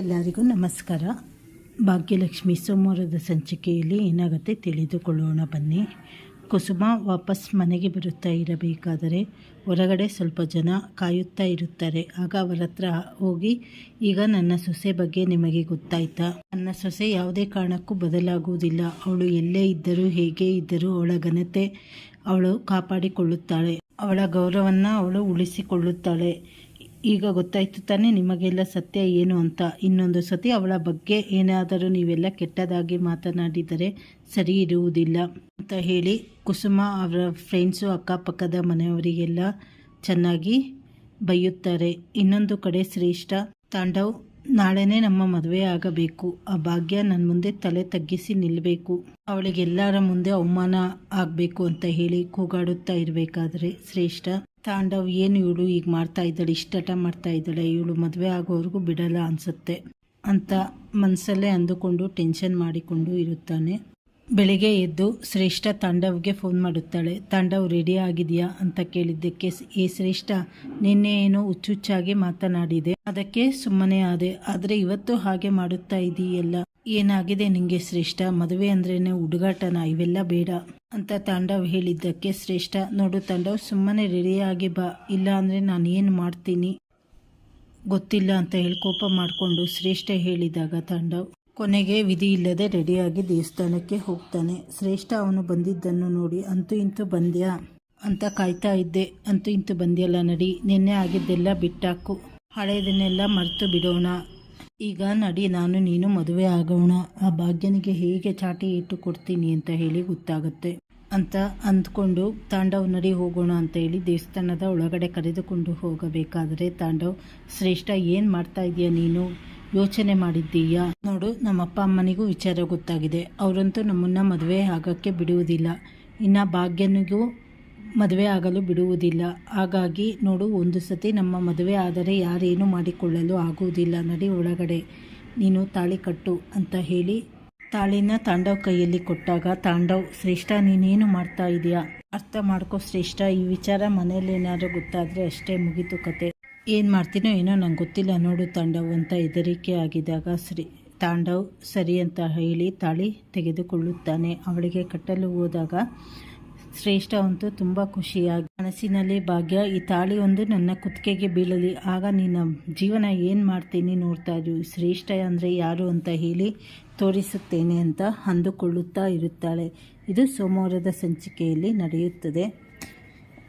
ಎಲ್ಲರಿಗೂ ನಮಸ್ಕಾರ. ಭಾಗ್ಯಲಕ್ಷ್ಮಿ ಸೋಮವಾರದ ಸಂಚಿಕೆಯಲ್ಲಿ ಏನಾಗುತ್ತೆ ತಿಳಿದುಕೊಳ್ಳೋಣ ಬನ್ನಿ. ಕುಸುಮ ವಾಪಸ್ ಮನೆಗೆ ಬರುತ್ತಾ ಇರಬೇಕಾದರೆ ಹೊರಗಡೆ ಸ್ವಲ್ಪ ಜನ ಕಾಯುತ್ತಾ ಇರುತ್ತಾರೆ. ಆಗ ಅವರ ಹತ್ರ ಹೋಗಿ, ಈಗ ನನ್ನ ಸೊಸೆ ಬಗ್ಗೆ ನಿಮಗೆ ಗೊತ್ತಾಯ್ತಾ? ನನ್ನ ಸೊಸೆ ಯಾವುದೇ ಕಾರಣಕ್ಕೂ ಬದಲಾಗುವುದಿಲ್ಲ. ಅವಳು ಎಲ್ಲೇ ಇದ್ದರೂ ಹೇಗೆ ಇದ್ದರೂ ಅವಳ ಘನತೆ ಅವಳು ಕಾಪಾಡಿಕೊಳ್ಳುತ್ತಾಳೆ. ಅವಳ ಗೌರವವನ್ನು ಅವಳು ಉಳಿಸಿಕೊಳ್ಳುತ್ತಾಳೆ. ಈಗ ಗೊತ್ತಾಯಿತು ತಾನೇ ನಿಮಗೆಲ್ಲ ಸತ್ಯ ಏನು ಅಂತ. ಇನ್ನೊಂದು ಸತಿ ಅವಳ ಬಗ್ಗೆ ಏನಾದರೂ ನೀವೆಲ್ಲ ಕೆಟ್ಟದಾಗಿ ಮಾತನಾಡಿದರೆ ಸರಿ ಇರುವುದಿಲ್ಲ ಅಂತ ಹೇಳಿ ಕುಸುಮ ಅವರ ಫ್ರೆಂಡ್ಸು ಅಕ್ಕಪಕ್ಕದ ಮನೆಯವರಿಗೆಲ್ಲ ಚೆನ್ನಾಗಿ ಬೈಯುತ್ತಾರೆ. ಇನ್ನೊಂದು ಕಡೆ ಶ್ರೇಷ್ಠ ತಾಂಡವ್, ನಾಳೆನೇ ನಮ್ಮ ಮದುವೆ ಆಗಬೇಕು. ಆ ಭಾಗ್ಯ ನನ್ನ ಮುಂದೆ ತಲೆ ತಗ್ಗಿಸಿ ನಿಲ್ಲಬೇಕು ಅವಳಿಗೆಲ್ಲರ ಮುಂದೆ ಅವಮಾನ ಆಗಬೇಕು ಅಂತ ಹೇಳಿ ಕೂಗಾಡುತ್ತಾ ಇರಬೇಕಾದ್ರೆ ಶ್ರೇಷ್ಠ ತಾಂಡವ್ ಏನು ಇವಳು ಈಗ ಮಾಡ್ತಾ ಇದ್ದಾಳೆ ಇಷ್ಟಟ ಮಾಡ್ತಾ ಇದ್ದಾಳೆ, ಇವಳು ಮದುವೆ ಆಗೋವರೆಗೂ ಬಿಡಲ್ಲ ಅನ್ಸುತ್ತೆ ಅಂತ ಮನಸ್ಸಲ್ಲೇ ಅಂದುಕೊಂಡು ಟೆನ್ಷನ್ ಮಾಡಿಕೊಂಡು ಇರುತ್ತಾನೆ. ಬೆಳಿಗ್ಗೆ ಎದ್ದು ಶ್ರೇಷ್ಠ ತಾಂಡವ್ಗೆ ಫೋನ್ ಮಾಡುತ್ತಾಳೆ. ತಾಂಡವ್ ರೆಡಿ ಆಗಿದೆಯಾ ಅಂತ ಕೇಳಿದ್ದಕ್ಕೆ ಏ ಶ್ರೇಷ್ಠ ನಿನ್ನೆ ಏನೋ ಹುಚ್ಚುಚ್ಚಾಗಿ ಮಾತನಾಡಿದೆ. ಅದಕ್ಕೆ ಸುಮ್ಮನೆ ಆದೆ. ಆದರೆ ಇವತ್ತು ಹಾಗೆ ಮಾಡುತ್ತಾ ಇದೆಯಲ್ಲ. ಏನಾಗಿದೆ ನಿಂಗೆ ಶ್ರೇಷ್ಠ? ಮದುವೆ ಅಂದ್ರೇನೆ ಹುಡುಗಾಟನ? ಇವೆಲ್ಲ ಬೇಡ. ಅಂತ ತಾಂಡವ್ ಹೇಳಿದ್ದಕ್ಕೆ ಶ್ರೇಷ್ಠ, ನೋಡು ತಾಂಡವ್, ಸುಮ್ಮನೆ ರೆಡಿಯಾಗಿ ಬಾ. ಇಲ್ಲ ಅಂದರೆ ನಾನು ಏನು ಮಾಡ್ತೀನಿ? ಗೊತ್ತಿಲ್ಲ ಅಂತ ಹೇಳಿ ಕೋಪ ಮಾಡಿಕೊಂಡು ಶ್ರೇಷ್ಠ ಹೇಳಿದಾಗ ತಾಂಡವ್ ಕೊನೆಗೆ ವಿಧಿ ಇಲ್ಲದೆ ರೆಡಿಯಾಗಿ ದೇವಸ್ಥಾನಕ್ಕೆ ಹೋಗ್ತಾನೆ. ಶ್ರೇಷ್ಠ, ಅವನು ಬಂದಿದ್ದನ್ನು ನೋಡಿ, ಅಂತೂ ಇಂತೂ ಬಂದ್ಯಾ? ಅಂತ ಕಾಯ್ತಾ ಇದ್ದೆ. ಅಂತೂ ಇಂತೂ ಬಂದ್ಯಲ್ಲ ನಡಿ, ನಿನ್ನೆ ಆಗಿದ್ದೆಲ್ಲ ಬಿಟ್ಟಾಕು. ಹಳೆಯದನ್ನೆಲ್ಲ ಮರೆತು ಬಿಡೋಣ. ಈಗ ನಡಿ, ನಾನು ನೀನು ಮದುವೆ ಆಗೋಣ. ಆ ಭಾಗ್ಯನಿಗೆ ಹೇಗೆ ಚಾಟಿ ಇಟ್ಟು ಕೊಡ್ತೀನಿ ಅಂತ ಹೇಳಿ ಗೊತ್ತಾಗುತ್ತೆ. ಅಂತ ಅಂದ್ಕೊಂಡು ತಾಂಡವ್ ನಡಿ ಹೋಗೋಣ ಅಂತ ಹೇಳಿ ದೇವಸ್ಥಾನದ ಒಳಗಡೆ ಕರೆದುಕೊಂಡು ಹೋಗಬೇಕಾದರೆ ತಾಂಡವ್, ಶ್ರೇಷ್ಠ, ಏನು ಮಾಡ್ತಾ ಇದೀಯ ನೀನು? ಯೋಚನೆ ಮಾಡಿದ್ದೀಯಾ? ನೋಡು, ನಮ್ಮ ಅಪ್ಪ ಅಮ್ಮನಿಗೂ ವಿಚಾರ ಗೊತ್ತಾಗಿದೆ. ಅವರಂತೂ ನಮ್ಮನ್ನ ಮದುವೆ ಆಗೋಕ್ಕೆ ಬಿಡುವುದಿಲ್ಲ. ಇನ್ನು ಭಾಗ್ಯನಿಗೂ ಮದುವೆ ಆಗಲು ಬಿಡುವುದಿಲ್ಲ. ಹಾಗಾಗಿ ನೋಡು, ಒಂದು ಸತಿ ನಮ್ಮ ಮದುವೆ ಆದರೆ ಯಾರೇನು ಮಾಡಿಕೊಳ್ಳಲು ಆಗುವುದಿಲ್ಲ. ನಡಿ ಒಳಗಡೆ. ನೀನು ತಾಳಿ ಕಟ್ಟು ಅಂತ ಹೇಳಿ ತಾಳಿನ ತಾಂಡವ್ ಕೈಯಲ್ಲಿ ಕೊಟ್ಟಾಗ, ತಾಂಡವ್, ಶ್ರೇಷ್ಠ, ನೀನೇನು ಮಾಡ್ತಾ ಇದೀಯಾ? ಅರ್ಥ ಮಾಡ್ಕೋ, ಶ್ರೇಷ್ಠ. ಈ ವಿಚಾರ ಮನೇಲಿ ಏನಾದರೂ ಗೊತ್ತಾದರೆ ಅಷ್ಟೇ ಮುಗಿತು ಕತೆ. ಏನು ಮಾಡ್ತೀನೋ ಏನೋ ನಂಗೆ ಗೊತ್ತಿಲ್ಲ. ನೋಡು ತಾಂಡವ್ ಅಂತ ಹೆದರಿಕೆ ಆಗಿದಾಗ ಶ್ರೀ ತಾಂಡವ್ ಸರಿ ಅಂತ ಹೇಳಿ ತಾಳಿ ತೆಗೆದುಕೊಳ್ಳುತ್ತಾನೆ. ಅವಳಿಗೆ ಕಟ್ಟಲು ಹೋದಾಗ ಶ್ರೇಷ್ಠ ಅಂತೂ ತುಂಬ ಖುಷಿಯಾಗಿ ಮನಸ್ಸಿನಲ್ಲಿ ಭಾಗ್ಯ, ಈ ತಾಳಿ ಒಂದು ನನ್ನ ಕುತ್ತಿಗೆಗೆ ಬೀಳಲಿ. ಆಗ ನಿನ್ನ ಜೀವನ ಏನು ಮಾಡ್ತೀನಿ ನೋಡ್ತಾ ಇದ್ವಿ. ಶ್ರೇಷ್ಠ ಅಂದರೆ ಯಾರು ಅಂತ ಹೇಳಿ ತೋರಿಸುತ್ತೇನೆ ಅಂತ ಅಂದುಕೊಳ್ಳುತ್ತಾ ಇರುತ್ತಾಳೆ. ಇದು ಸೋಮವಾರದ ಸಂಚಿಕೆಯಲ್ಲಿ ನಡೆಯುತ್ತದೆ.